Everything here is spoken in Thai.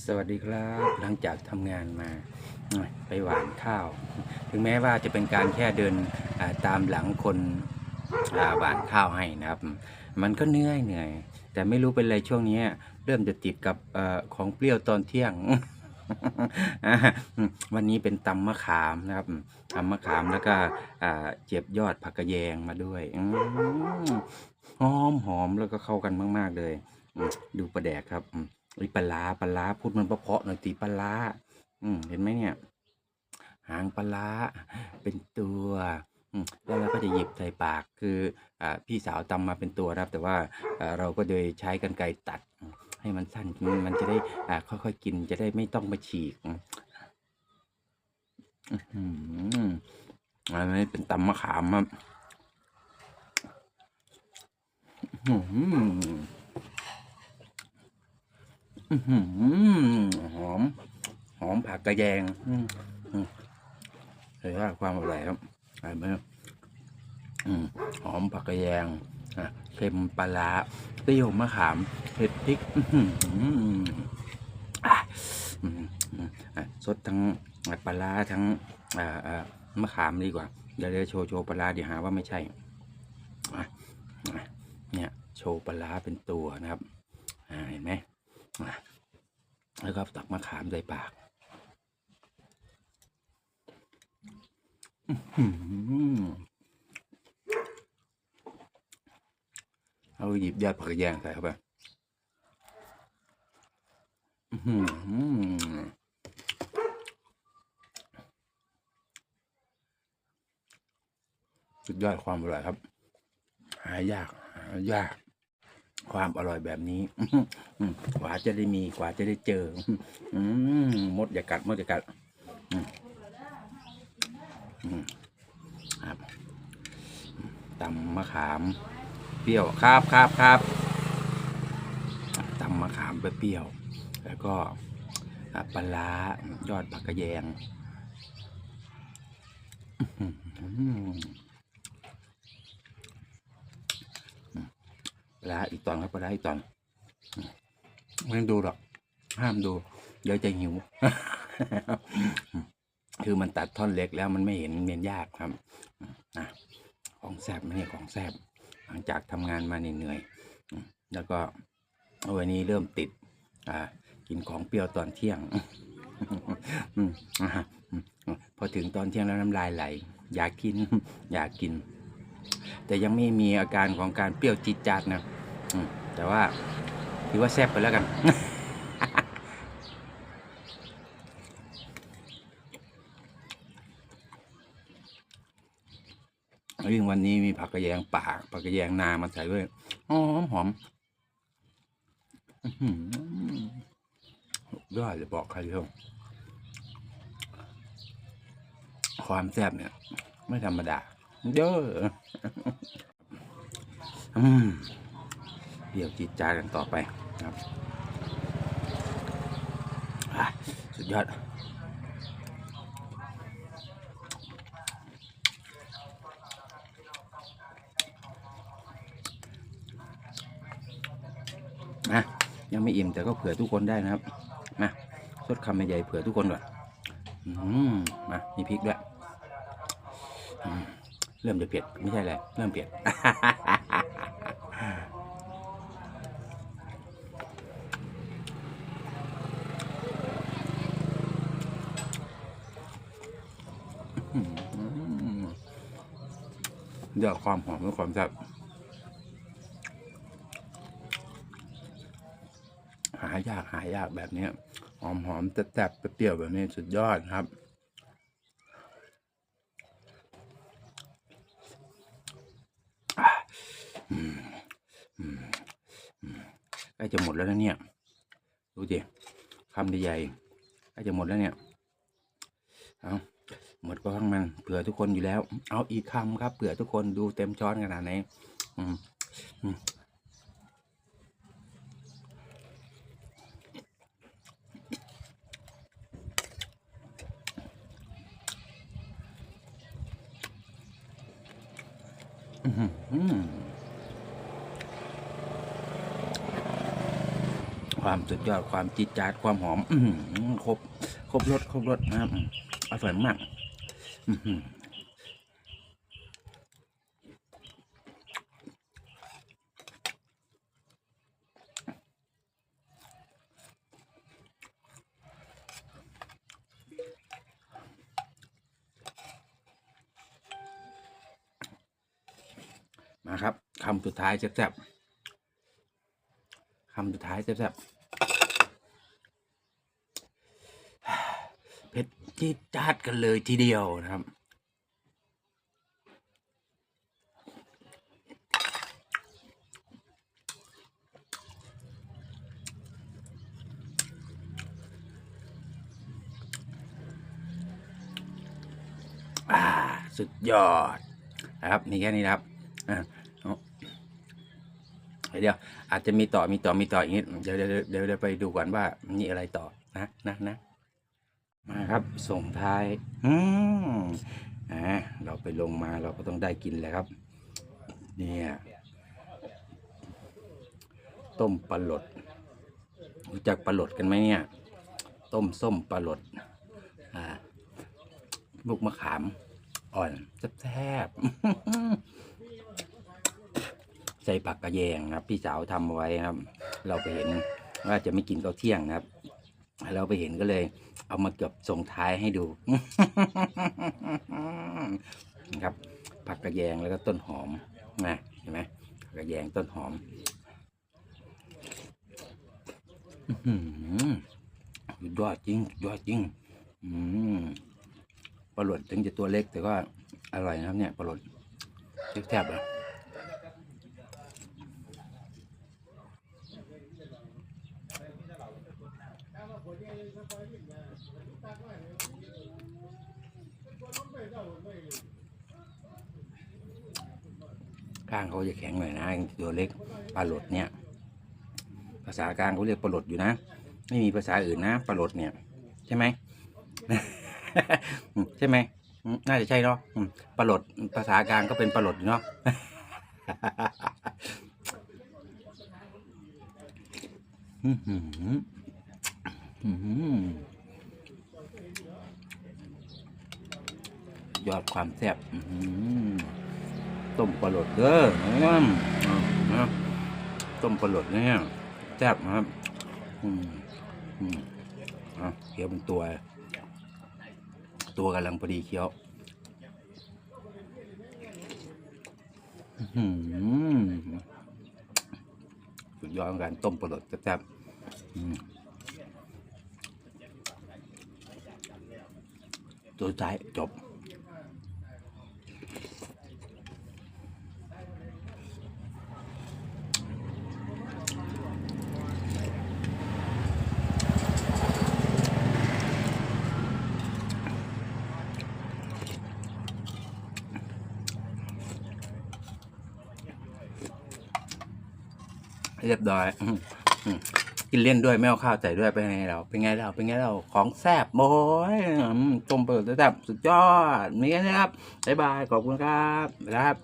สวัสดีครับ หลังจากทำงานมาไปหวานข้าว ถึงแม้ว่าจะเป็นการแค่เดินตามหลังคนหวานข้าวให้นะครับ มันก็เหนื่อยเหนื่อย แต่ไม่รู้เป็นไรช่วงนี้เริ่มจะติดกับอของเปรี้ยวตอนเที่ยงวันนี้เป็นตำมะขามนะครับตำมะขามแล้วก็เจ็บยอดผักกระแยงมาด้วยหอมหอมแล้วก็เข้ากันมาก ๆ เลย ดูประแดกครับ อืมอุ๊ยปลาปลาพูดมันเพาะๆหน่อยตีปลาอืมเห็นไหมเนี่ย หางปลาเป็นตัวแล้วเราก็จะหยิบใส่ปากคืออ่าพี่สาวตำมาเป็นตัวนะครับ แต่ว่าอ่าเราก็โดยใช้กรรไกรตัด ให้มันสั้นมันจะได้อ่าค่อยๆกินจะได้ไม่ต้องมาฉีกอืมอันนี้เป็นตำมะขามครับอื้อ หืออื้อหือหอม หอมผักกระแยงอืมอืมเห็นว่าความอร่อยครับอะไรไหมอืมหอมผักกระแยงอะเค็มปลาร้าเปรี้ยวมะขามเผ็ดพริกอื้อหืออะอืมอืมอะสดทั้งปลาร้าทั้งอ่าอ่ามะขามดีกว่าเดี๋ยวเดี๋ยวโชว์โชว์ปลาร้าเดี๋ยวหาว่าไม่ใช่อะอะเนี่ยโชว์ปลาร้าเป็นตัวนะครับอ่าเห็นไหมอะ แล้วก็ตักมะขามใส่ปากเอาหยิบยอดผักแยงใส่เข้าไปอื้อหือสุดยอดความอร่อยครับ หายาก หายาก ความอร่อยแบบนี้อื้อหืออืมกว่าจะได้มีกว่าจะได้เจออืมดอย่ากัดมดอย่ากัดอืมอืมครับตำมะขาม เปรี้ยวครับครับครับตำมะขามเปรี้ยวแล้วก็ปลาร้ายอดผักกระแยงอื้อหือป ลาอีกตอนครับปลาร้อีกตอนไม่ต้องดูหรอก ห้ามดู เดี๋ยวจะหิว คือมันตัดท่อนเล็กแล้วมันไม่เห็นเมียนยากครับอะของแซบไม่ใช่ของแซบหลังจากทำงานมาเหนื่อยๆแล้วก็วันนี้เริ่มติด อ่า กินของเปรี้ยวตอนเที่ยงอพอถึงตอนเที่ยงแล้วน้ำลายไหล อยากกิน อยากกิน แต่ยังไม่มีอาการของการเปรี้ยวจิดจัดนะแต่ว่าถือว่าแซ่บไปแล้วกันยิ่งวันนี้มีผักกระแยงป่าผักกระแยงนามาใส่ด้วยหอมหอมยอดจะบอกใครเถอะความแซ่บเนี่ย ไม่ธรรมดา เยอะอืมเดี๋ยวจิตจากันต่อไปครับสุดยอดนะยังไม่อิ่มแต่ก็เผื่อทุกคนได้นะครับ มาสดคำใหญ่เผื่อทุกคนก่อนมามีพริกด้วย เริ่มจะเผ็ดไม่ใช่แหละเริ่มเผ็ดเดี๋ยวความหอมและความแซ่บหายากหายากแบบนี้หอมหอมแซ่บๆเปรี้ยวแบบนี้สุดยอดครับ อะอืมอืมอืมใก ล้จะหมดแล้วนะเนี่ยดูดิคำใหญ่ๆใกล้จะหมดแล้วเนี่ยเอาหมดก็ข้างมันเผื่อทุกคนอยู่แล้ว เอาอีกคำครับเผื่อทุกคนดูเต็มช้อนขนาดไหนอืมอืมอื้อหือ ความสุดยอดความจิดจาดความหอม อืครบครบรสครบรสนะครับอร่อยมากมาครับคำสุดท้ายแซ่บๆ คำสุดท้ายแซ่บๆเผ็ดจี๊ดจ๊าดกันเลยทีเดียวนะครับอ่าสุดยอดนะครับนี่แค่นี้นะครับ เดี๋ยวอาจจะมีต่อมีต่อมีต่ออีกนิดเดี๋ยวเดี๋ยวเดี๋ยวเดี๋ยวไปดูก่อนว่ามีอะไรต่อนะนะนะมาครับส่งท้ายอืมอ่าเราไปลงมาเราก็ต้องได้กินแหละครับ เนี่ยต้มปลาหลดรู้จักปลาหลดกันไหมเนี่ย ต้มส้มปลาหลดอ่าลูกมะขาม อ่อนแซ่บๆ ใส่ผักกระแยงครับ พี่สาวทำเอาไว้ครับ เราไปเห็นว่าจะไม่กินข้าวเที่ยงครับ เราไปเห็นก็เลย เอามาเกือบส่งท้ายให้ดูนะครับ ผักกระแยงแล้วก็ต้นหอมนะเห็นไหมผักกระแยงต้นหอมอื้อหือสุดยอดจริงดยอดจริงอืมปลาหลดถึงจะตัวเล็กแต่ก็อร่อยนะครับเนี่ยปลาหลดแซ่บๆเลย ข้างเขาจะแข็งหน่อยนะตัวเล็กปลาหลดเนี่ย ภาษากลางเขาเรียกปลาหลดอยู่นะ ไม่มีภาษาอื่นนะปลาหลดเนี่ย ใช่ไหมใช่ไหมน่าจะใช่เนาะปลาหลดภาษากลางก็เป็นปลาหลดอยู่เนาะอื้อหืออื้อหือยอดความแซ่บอื้อหือ ต้มปลาหลดเด้ออืมเอาเอาต้มปลาหลดเนี่ยแซ่บนะครับ อืมอืมเอาเคี้ยวเป็นตัว ตัวกำลังพอดีเคี้ยวหือสุดยอดของการต้มปลาหลดแซ่บตัวท้ายจบ เรียบร้อยกินเล่นด้วยไม่เอาข้าวใส่ด้วยเป็นไงเราเป็นไงเราเป็นไงเราของแซ่บโอ้ยจมต้มเปิดแซ่บสุดยอดนี่นะครับบ๊ายบายขอบคุณครับนะครับ